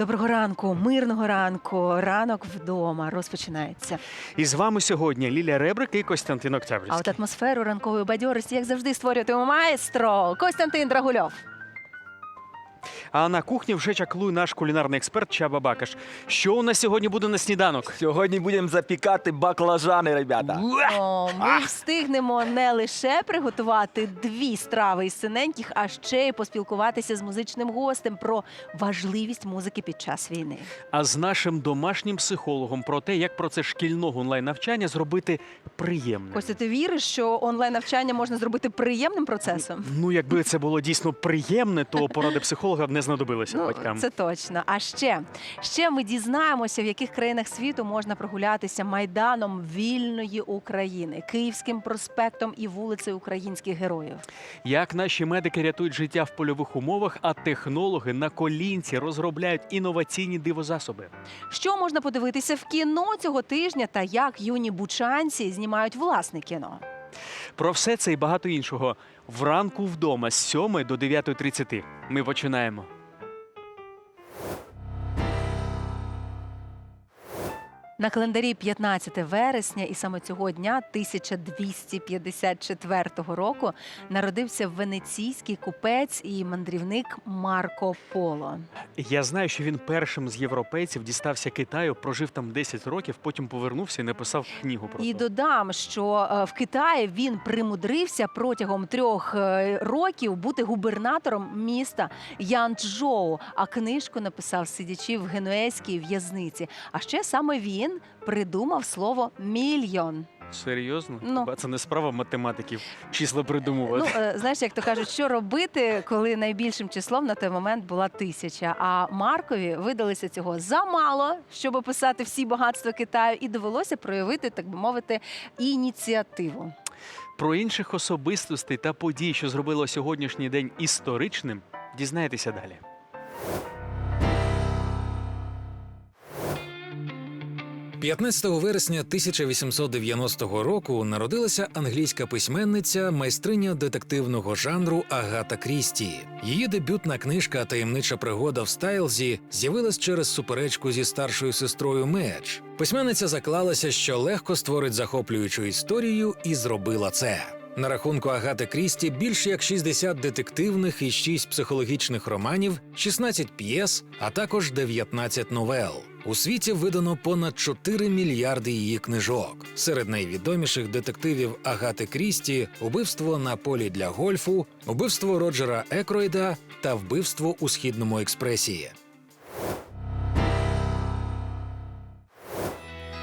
Доброго ранку, мирного ранку. Ранок вдома розпочинається. І з вами сьогодні Лілія Ребрик і Костянтин А Октябрьський. от атмосферу ранкової бадьорості, як завжди, створюватиме маестро Костянтин Драгульов. А на кухні вже чаклує наш кулінарний експерт Чаба Бакаш. Що у нас сьогодні буде на сніданок? Сьогодні будемо запікати баклажани, ребята. О, ми встигнемо не лише приготувати дві страви із синеньких, а ще й поспілкуватися з музичним гостем про важливість музики під час війни. А з нашим домашнім психологом про те, як процес шкільного онлайн-навчання зробити приємним. Костя, ти віриш, що онлайн навчання можна зробити приємним процесом? Ну, якби це було дійсно приємне, то поради психолога б не знадобилися Ну, батькам. це точно. А ще, ще ми дізнаємося, в яких країнах світу можна прогулятися майданом вільної України, Київським проспектом і вулицею українських героїв. Як наші медики рятують життя в польових умовах, а технологи на колінці розробляють інноваційні дивозасоби. Що можна подивитися в кіно цього тижня та як юні бучанці знімають власне кіно? Про все це і багато іншого вранку вдома з 7 до 9.30. Ми починаємо. На календарі 15 вересня, і саме цього дня 1254 року народився венеційський купець і мандрівник Марко Поло. Я знаю, що він першим з європейців дістався Китаю, прожив там 10 років, потім повернувся і написав книгу про І то. додам, що е, в Китаї він примудрився протягом трьох е, років бути губернатором міста Янчжоу, а книжку написав сидячи в генуезькій в'язниці. А ще саме він придумав слово мільйон. Серйозно? Ну. Хіба це не справа математиків, числа придумувати. Ну е, знаєш, як то кажуть, що робити, коли найбільшим числом на той момент була тисяча. А Маркові видалося цього замало, щоб описати всі багатства Китаю, і довелося проявити, так би мовити, ініціативу. Про інших особистостей та подій, що зробило сьогоднішній день історичним, дізнаєтеся далі. – 15 вересня 1890 року народилася англійська письменниця, майстриня детективного жанру Агата Крісті. Її дебютна книжка Таємнича пригода в Стайлзі з'явилась через суперечку зі старшою сестрою Меч. Письменниця заклалася, що легко створить захоплюючу історію, і зробила це. На рахунку Агати Крісті більше як 60 детективних і 6 психологічних романів, 16 п'єс, а також 19 новел. У світі видано понад 4 мільярди її книжок. Серед найвідоміших детективів Агати Крісті убивство на полі для гольфу, убивство Роджера Екройда та вбивство у східному експресії.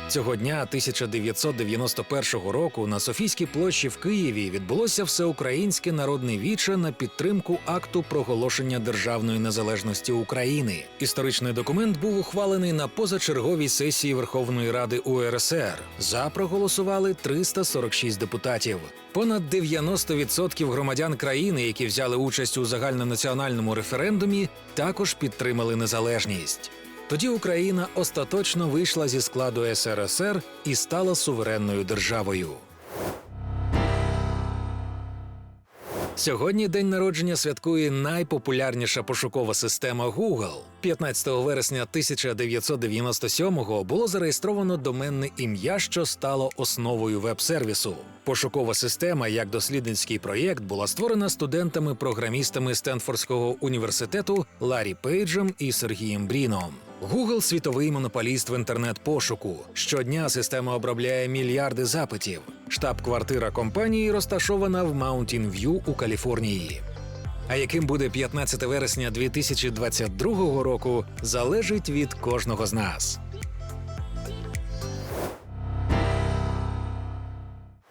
Цього дня 1991 року на Софійській площі в Києві відбулося всеукраїнське народне віче на підтримку акту проголошення державної незалежності України. Історичний документ був ухвалений на позачерговій сесії Верховної Ради УРСР. За проголосували 346 депутатів. Понад 90% громадян країни, які взяли участь у загальнонаціональному референдумі, також підтримали незалежність. Тоді Україна остаточно вийшла зі складу СРСР і стала суверенною державою. Сьогодні день народження святкує найпопулярніша пошукова система Google. 15 вересня 1997-го було зареєстровано доменне ім'я, що стало основою веб-сервісу. Пошукова система, як дослідницький проєкт, була створена студентами-програмістами Стенфордського університету Ларі Пейджем і Сергієм Бріном. Google – світовий монополіст в інтернет-пошуку. Щодня система обробляє мільярди запитів. Штаб-квартира компанії розташована в Mountain View у Каліфорнії. А яким буде 15 вересня 2022 року, залежить від кожного з нас.